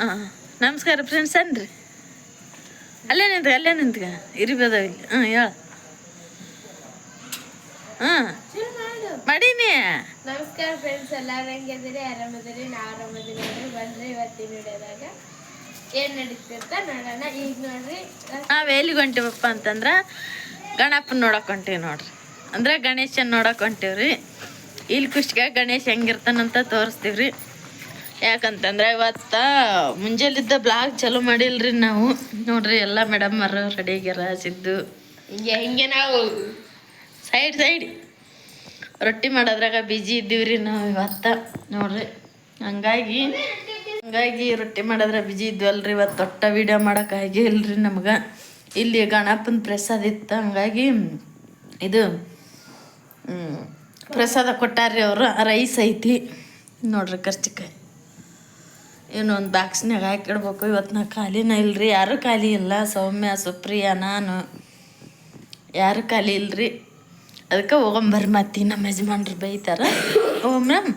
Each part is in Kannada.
ಹಾಂ ನಮಸ್ಕಾರ ಫ್ರೆಂಡ್ಸ್ ಅನ್ರಿ ಅಲ್ಲೇ ನಿಂತ್ಕ ಅಲ್ಲೇ ನಿಂತ್ಕ. ಇರಿ ಇಲ್ಲಿ. ಹಾಂ ಹೇಳ. ಹಾಂ ಮಾಡೀನಿ. ನಮಸ್ಕಾರ ಫ್ರೆಂಡ್ಸ್ ಎಲ್ಲಾರು ಹೆಂಗಿದ್ದೀರಿ? ಆರಾಮದಿರಿ ನಾ ಆರಾಮದಿರಿ ನೋಡ್ರಿ. ಬಂದ್ರಿ ಇವತ್ತಿನ ಹಿಡಿಯದಾಗ ಏನ್ ನಡೀತಿರ್ತ ನೋಡೋಣ. ಈಗ ನೋಡ್ರಿ. ನಾವು ಎಲ್ಲಿಗೆ ಹೊಂಟಿವಪ್ಪ ಅಂತಂದ್ರೆ ಗಣಪನ ನೋಡಕ್ ಹೊಂಟೀವಿ ನೋಡ್ರಿ. ಅಂದ್ರೆ ಗಣೇಶನ್ ನೋಡಕ್ ಹೊಂಟೀವ್ರಿ. ಇಲ್ಲಿ ಕುಷ್ಟಿಗೆ ಗಣೇಶ ಹೆಂಗಿರ್ತಾನಂತ ತೋರಿಸ್ತೀವ್ರಿ. ಯಾಕಂತಂದ್ರೆ ಇವತ್ತ ಮುಂಜಾಲಿದ್ದ ಬ್ಲಾಗ್ ಚಲೋ ಮಾಡಿಲ್ರಿ ನಾವು. ನೋಡ್ರಿ ಎಲ್ಲ ಮೇಡಮ್ ಮರ ರೆಡಿ ಆಗ್ಯಾರ ಸಿದ್ದು. ಹಿಂಗೆ ಹಿಂಗೆ ನಾವು. ಸೈಡ್ ಸೈಡ್ ರೊಟ್ಟಿ ಮಾಡೋದ್ರಾಗ ಬಿಜಿ ಇದ್ದೀವ್ರಿ ನಾವು ಇವತ್ತ. ನೋಡ್ರಿ ಹಂಗಾಗಿ ಹಂಗಾಗಿ ರೊಟ್ಟಿ ಮಾಡೋದ್ರ ಬಿಜಿ ಇದ್ವಲ್ರಿ ಇವತ್ತು ದೊಡ್ಡ ವೀಡಿಯೋ ಮಾಡೋಕೆ ಇಲ್ರಿ ನಮ್ಗೆ. ಇಲ್ಲಿ ಗಣಪನ ಪ್ರಸಾದ ಇತ್ತು ಹಂಗಾಗಿ ಇದು ಪ್ರಸಾದ ಕೊಟ್ಟಾರ್ರಿ ಅವರು. ರೈಸ್ ಐತಿ. ನೋಡ್ರಿ ಕರ್ಚಿಕಾಯಿ ಇನ್ನೊಂದು ಬಾಕ್ಸ್ನಾಗ ಹಾಕಿಡ್ಬೇಕು. ಇವತ್ತು ನಾ ಖಾಲಿನ ಇಲ್ರಿ. ಯಾರು ಖಾಲಿ ಇಲ್ಲ. ಸೌಮ್ಯ ಸುಪ್ರಿಯ ನಾನು. ಯಾರು ಖಾಲಿ ಇಲ್ರಿ. ಅದಕ್ಕೆ ಹೋಗೊಂಬರ್ರಿ ಮತ್ತಿ ನಮ್ಮ ಯಜಮಾನ್ರು ಬೈತಾರ. ಓ ಮ್ಯಾಮ್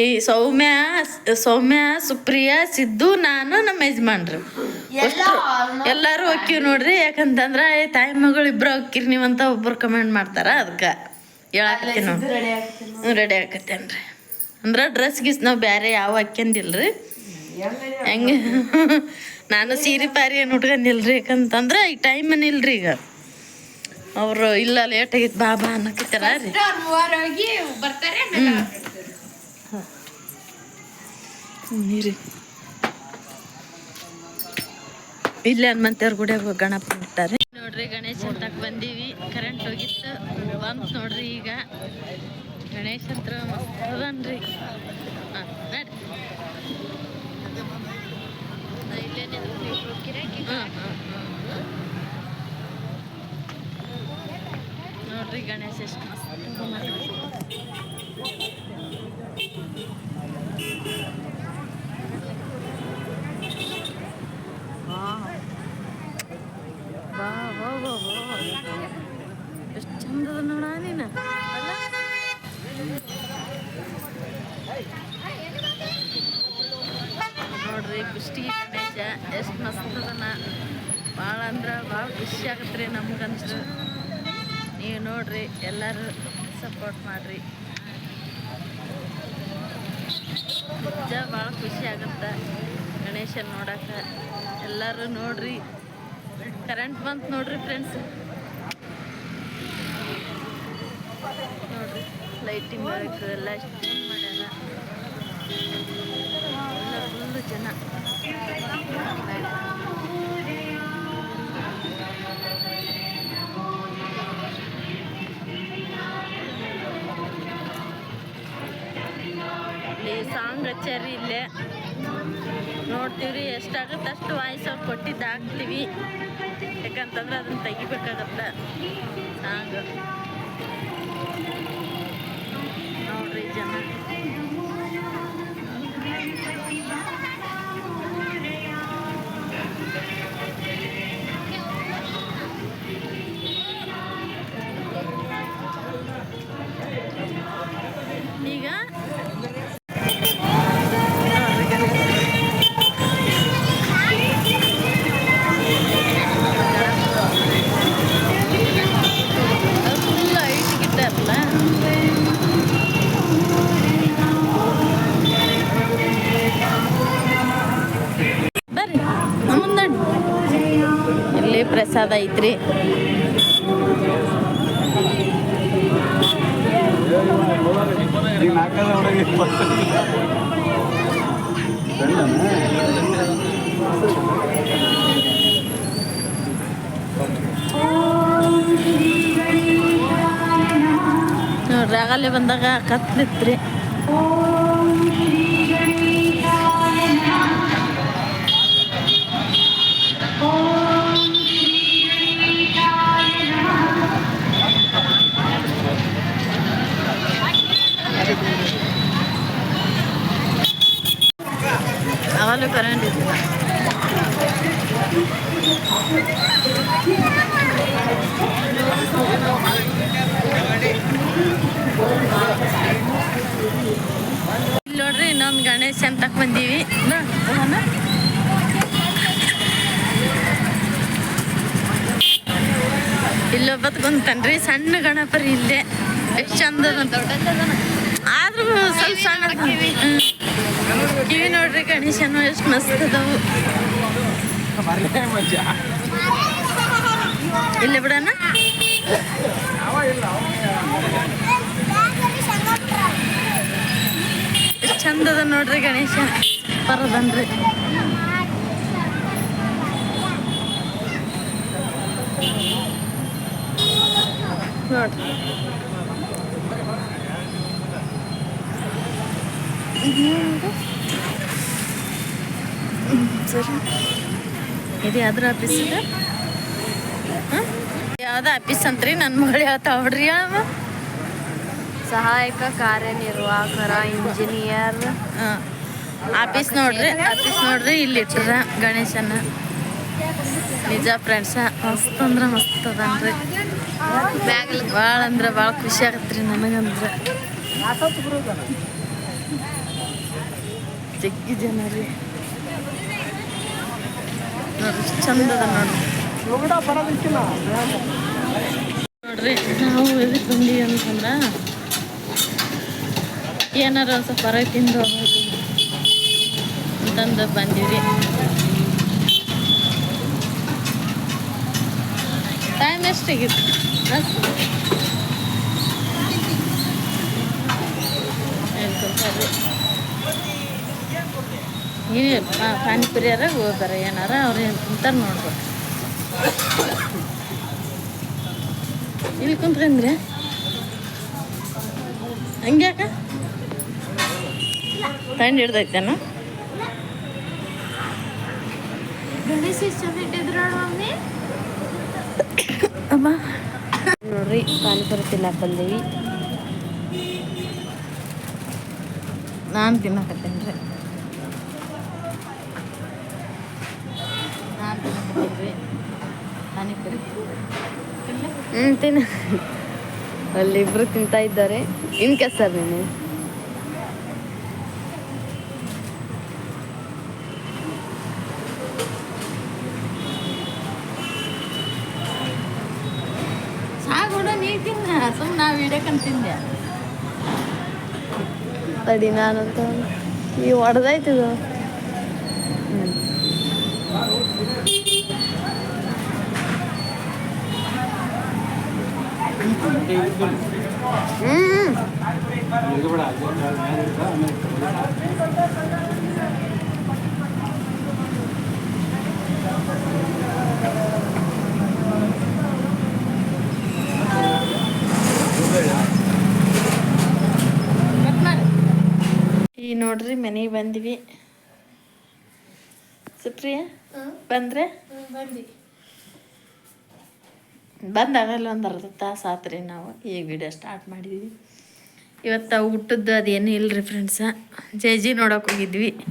ಈ ಸೌಮ್ಯ ಸೌಮ್ಯ ಸುಪ್ರಿಯ ಸಿದ್ದು ನಾನು ನಮ್ಮ ಯಜಮಾನ್ರು. ಎಲ್ಲರೂ ಹೋಕ್ಕಿವಿ ನೋಡ್ರಿ. ಯಾಕಂತಂದ್ರೆ ತಾಯಿ ಮಗಳು ಇಬ್ರು ಹೋಕ್ಕಿರಿ ನೀವಂತ ಒಬ್ಬರು ಕಮೆಂಟ್ ಮಾಡ್ತಾರ. ಅದಕ್ಕೆ ಹೇಳಾಕತ್ತೀನಿ ರೆಡಿ ಆಗತ್ತೇನ್ರಿ ಹ್ಞೂ ರೆಡಿ ಆಕತ್ತೇನ್ರಿ ಅಂದ್ರೆ ಡ್ರೆಸ್ ಗಿಸ್ ನಾವು ಬೇರೆ ಯಾವ ಹಾಕ್ಯಂದಿಲ್ರಿ? ಹೆಂಗೆ? ನಾನು ಸೀರೆ ಪಾರಿ ಏನು ಉಟ್ಕೊಂಡಿಲ್ರಿ ಯಾಕಂತಂದ್ರೆ ಈ ಟೈಮ್ ಇಲ್ರಿ ಈಗ. ಅವರು ಇಲ್ಲ ಲೇಟ್ ಆಗಿತ್ತು ಬಾ ಬಾ ಅನ್ನಕತ್ತಾರ ರೀ. ನೀರಿ ಇಲ್ಲೇ ಹನುಮಂತೇವ್ರ ಗುಡಿಯಾಗ ಗಣಪ ಬಿಡ್ತಾರೆ ನೋಡ್ರಿ ಗಣೇಶನ್ ತಕ್ ಬಂದೀವಿ. ಕರೆಂಟ್ ಹೋಗಿತ್ತು. ಬಂತು ನೋಡ್ರಿ ಈಗ. ಗಣೇಶ ಹತ್ರ ಮಸ್ತ್ ಅದನ್ರಿ ಹಾಂ ನಡ್ರಿ ನಾ ಇಲ್ಲೇ ನಿಂತ್ವಿ. ಹಾಂ ಹಾಂ ನೋಡ್ರಿ ಗಣೇಶ ಎಷ್ಟು ಮಸ್ತ್ ಅದ ಮಾತ್ರ. ವಾ ವಾ ವಾ ವಾ ಎಷ್ಟು ಚಂದದ ನೋಡ ನೀನು ಅಲ್ಲ ನೋಡ್ರಿ ಕುಷ್ಟಿ ಗಣೇಶ ಎಷ್ಟು ಮಸ್ತ್ ಅದನ ಭಾಳ ಅಂದ್ರೆ ಭಾಳ ಖುಷಿ ಆಗತ್ತೆ ರೀ ನಮ್ಗಂದ್ರೆ ನೀವು ನೋಡ್ರಿ, ಎಲ್ಲರೂ ಸಪೋರ್ಟ್ ಮಾಡಿರಿ. ನಿಜ ಭಾಳ ಖುಷಿ ಆಗುತ್ತೆ ಗಣೇಶನ್ ನೋಡಕ್ಕೆ ಎಲ್ಲರೂ ನೋಡ್ರಿ ಕರೆಂಟ್ ಬಂತು ನೋಡ್ರಿ ಫ್ರೆಂಡ್ಸ್ ನೋಡ್ರಿ ಲೈಟಿಂಗ್ ಬೇಕು ಎಲ್ಲ ಮಾಡ್ಯಾರ. ಫುಲ್ಲು ಜನ. ಇಲ್ಲಿ ಸಾಂಗ್ ಹಚ್ಚಾರಿ ಇಲ್ಲೇ. ನೋಡ್ತೀವ್ರಿ, ಎಷ್ಟಾಗುತ್ತೆ ಅಷ್ಟು ವಾಯ್ಸ್ ಕೊಟ್ಟಿದ್ದು ಹಾಕ್ತೀವಿ. ಯಾಕಂತಂದ್ರೆ ಅದನ್ನ ತೆಗಿಬೇಕಾಗತ್ತೆ ಸಾಂಗ್. ನೋಡ್ರಿ ಜನ. ಪ್ರಸಾದ ಐತ್ರಿ. ನೋಡ್ರಿ ಆಗಲ್ಲೇ ಬಂದಾಗ ಕತ್ಲಿತ್ರಿ. ಇಲ್ಲಿ ನೋಡ್ರಿ ಇನ್ನೊಂದು ಗಣೇಶ ಅಂತ ಬಂದೀವಿ? ಇಲ್ಲೊಬ್ಬತ್ ಕುಂತನ್ರಿ ಸಣ್ಣ ಗಣಪರಿ ಇಲ್ಲೇ. ಎಷ್ಟು ಚಂದ ಆದ್ರೂ ಸ್ವಲ್ಪ ಸಣ್ಣ ಕಿವಿ ನೋಡ್ರಿ ಗಣೇಶನು ಎಷ್ಟು ಮಸ್ತ್ ಅದಾವು. ಇಲ್ಲಿ ಬಿಡೋಣ ಎಷ್ಟು ಚಂದ ಅದ ನೋಡ್ರಿ ಗಣೇಶ ಬರದನ್ರಿ ನೋಡ್ರಿ ಸರಿ ಇದು ಯಾವ್ದ್ರ ಆಫೀಸ್ ಇದೆ ಯಾವ್ದು ಆಫೀಸ್ ಅಂತ್ರಿ? ನನ್ನ ಮಗಳು ಹೇಳ್ತಾವ ಬಿಡ್ರಿ ಅವ. ಸಹಾಯಕ ಕಾರ್ಯನಿರ್ವಾಹಕರ ಇಂಜಿನಿಯರ್. ಆಫೀಸ್ ನೋಡ್ರಿ ಆಫೀಸ್ ನೋಡ್ರಿ ಇಲ್ಲಿ ಇಟ್ಟದ ಗಣೇಶನ. ನಿಜ ಫ್ರೆಂಡ್ಸ ಮಸ್ತ್ ಮಸ್ತದನ್ರಿ ಮಸ್ತ್ ಅದನ್ರಿ. ಭಾಳ ಅಂದ್ರೆ ಭಾಳ ಖುಷಿ ಆಗತ್ರಿ ನನಗಂದ್ರೆ. ಜಗ್ಗಿ ಜನ ರೀ ನೋಡ್ರಿ ಚಂದ ಅದ ನೋಡ್ರಿ. ನೋಡ್ರಿ, ನಾವು ಇದಕ್ಕೆ ಬಂದೀವಿ ಅಂತಂದ್ರೆ ಏನಾರ ಸ್ವಲ್ಪ ಹೊರಗೆ ತಿಂದು ಅಂತಂದು ಬಂದೀವಿ. ಟೈಮ್ ಎಷ್ಟಾಗಿತ್ತು? ಏನೇ ಪಾನಿಪುರಿಯಾರ ಹೋಗ್ತಾರೆ ಏನಾರ, ಅವ್ರು ಏನು ತಿಂತಾರೆ ನೋಡ್ಬೇಕು. ಇಲ್ಲಿ ಕುಂತ್ಕೊಂಡ್ರೆ ಹಂಗ್ಯಾಕ ತಂಡ ಹಿಡ್ದೈತೇನ ಅಮ್ಮ. ನೋಡ್ರಿ ಪಾನಿಪುರಿ ತಿನ್ನಕ್ ಬಂದೀವಿ. ನಾನು ತಿನ್ನಕತ್ತೀನಿ ರೀ ನಾನು ತಿನ್ನಕತ್ತೀನಿ ರೀ ಹ್ಞೂ ತಿನ್ನ. ಅಲ್ಲಿಬ್ರು ತಿಂತಾ ಇದ್ದಾರೆ. ಇನ್ ಸರ್ ನೀನು? ತಡಿ ನಾನಂತ. ನೀವು ಹೊಡೆದಾಯ್ತದ ಹ್ಮ್. ಈ ನೋಡ್ರಿ ಮನೆಗೆ ಬಂದ್ವಿ. ಸುಪ್ರಿಯ ಬಂದ್ರೆ? ಬಂದಾಗಲ್ಲ ಒಂದು ಅರ್ಧ ತಾಸು ಆತ್ರಿ ನಾವು ಈಗ ವಿಡಿಯೋ ಸ್ಟಾರ್ಟ್ ಮಾಡಿದ್ವಿ. ಇವತ್ತು ಊಟದ್ದು ಅದೇನು ರೀ ಫ್ರೆಂಡ್ಸ ಜೇಜಿ ನೋಡೋಕೆ ಹೋಗಿದ್ವಿ.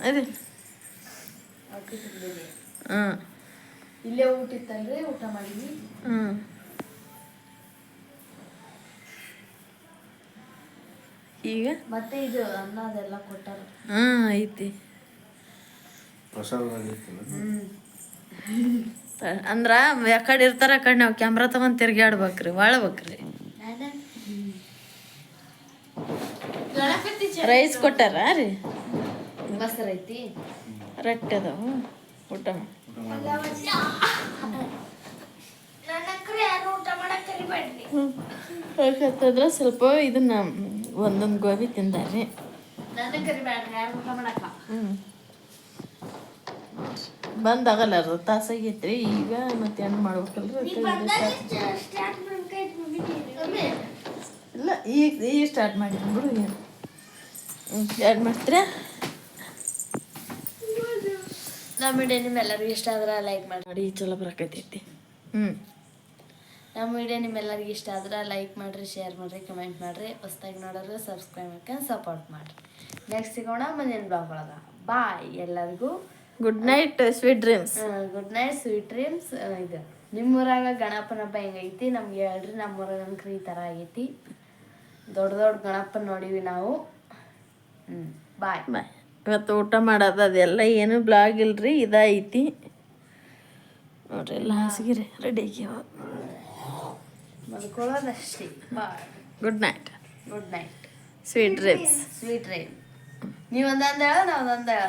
ಅದೇ. ಹಾಂ. ಇಲ್ಲೇ ಊಟ ಇತ್ತಲ್ರಿ ಊಟ ಮಾಡಿದ್ವಿ. ಹಾಂ. ಈಗ? ಮತ್ತೆ ಇದು ಅನ್ನ ಅದೆಲ್ಲ ಕೊಟ್ಟಾರ. ಹಾಂ ಐತಿ. ತ- ಅಂದ್ರ ಯಾಕಡೆ ಇರ್ತಾರ ಆ ಕಡೆ ನಾವು ಕ್ಯಾಮ್ರಾ ತಗೊಂಡ್ ತಿರ್ಗಾಡ್ಬೇಕ್ರಿ ಬೇಕ್ರಿ ರೈಸ್ ಕೊಟ್ಟಾರ ರೀ? ರೊಟ್ಟಿ ಅದಾವ ಊಟ ಯಾಕಂತಂದ್ರೆ ಸ್ವಲ್ಪ ಇದನ್ನ ಒಂದೊಂದು ಗೋಬಿ ತಿಂದಾರ್ರಿ. ಹ್ಞೂ ಬಂದಾಗಲ್ಲ ಅರ್ಧ ತಾಸಾಗೈತ್ರಿ ಈಗ ಮತ್ತೆ ಏನು ಮಾಡ್ಬೇಕಲ್ರಿ ಇಲ್ಲ ಈಗ ಈಗ ಸ್ಟಾರ್ಟ್ ಮಾಡಿದ್ದೀನಿ ಬಿಡು ಏನು ಸ್ಟಾರ್ಟ್ ಮಾಡ್ತೀರಾ? ನಮ್ಮ ವಿಡಿಯೋ ನಿಮ್ಮೆಲ್ಲರಿಗೂ ಇಷ್ಟ ಆದ್ರೆ ಲೈಕ್ ಮಾಡಿ ಮಾಡಿ ಚಲೋ ಬರಕತ್ತೈತಿ ಹ್ಞೂ ನಮ್ಮ ವಿಡಿಯೋ ನಿಮ್ಮೆಲ್ಲರಿಗೂ ಇಷ್ಟ ಆದ್ರೆ ಲೈಕ್ ಮಾಡಿರಿ ಶೇರ್ ಮಾಡಿರಿ ಕಮೆಂಟ್ ಮಾಡಿರಿ. ಹೊಸ್ದಾಗಿ ನೋಡೋರು ಸಬ್ಸ್ಕ್ರೈಬ್ ಮಾಡ್ಕೊಂಡು ಸಪೋರ್ಟ್ ಮಾಡಿರಿ. ನೆಕ್ಸ್ಟ್ ಸಿಗೋಣ ಮುಂದಿನ ಬ್ಲಾಗ್ ಒಳಗೆ. ಬಾಯ್ ಎಲ್ಲರಿಗೂ. Good night sweet dreams good night sweet dreams ಇದು ನಿಮ್ಮೂರಾಗ ಗಣಪನ ಹಬ್ಬ ಹೆಂಗೈತಿ? ನಮ್ಗೆ ಹೇಳ್ರಿ ನಮ್ಮೂರಾಗ ನಮ್ಗೆ ಈ ಥರ ಆಗೈತಿ. ದೊಡ್ಡ ದೊಡ್ಡ ಗಣಪನ ನೋಡೀವಿ ನಾವು. ಹ್ಞೂ ಬಾಯ್ ಬಾಯ್ ಇವತ್ತು ಊಟ ಮಾಡೋದು ಅದೆಲ್ಲ ಏನು ಬ್ಲಾಗ್ ಇಲ್ರಿ ಇದೈತಿ ನೋಡ್ರಿ ಎಲ್ಲ ಹಾಸಿಗೆ ರೆಡಿ ಆಗ್ಯಾವ. ಮಲ್ಕೊಳ್ಳೋದಷ್ಟೇ. Bye good night good night sweet dreams sweet dream ನೀವು ಒಂದೊಂದು ಹೇಳ ಒಂದೊಂದು ಹೇಳ.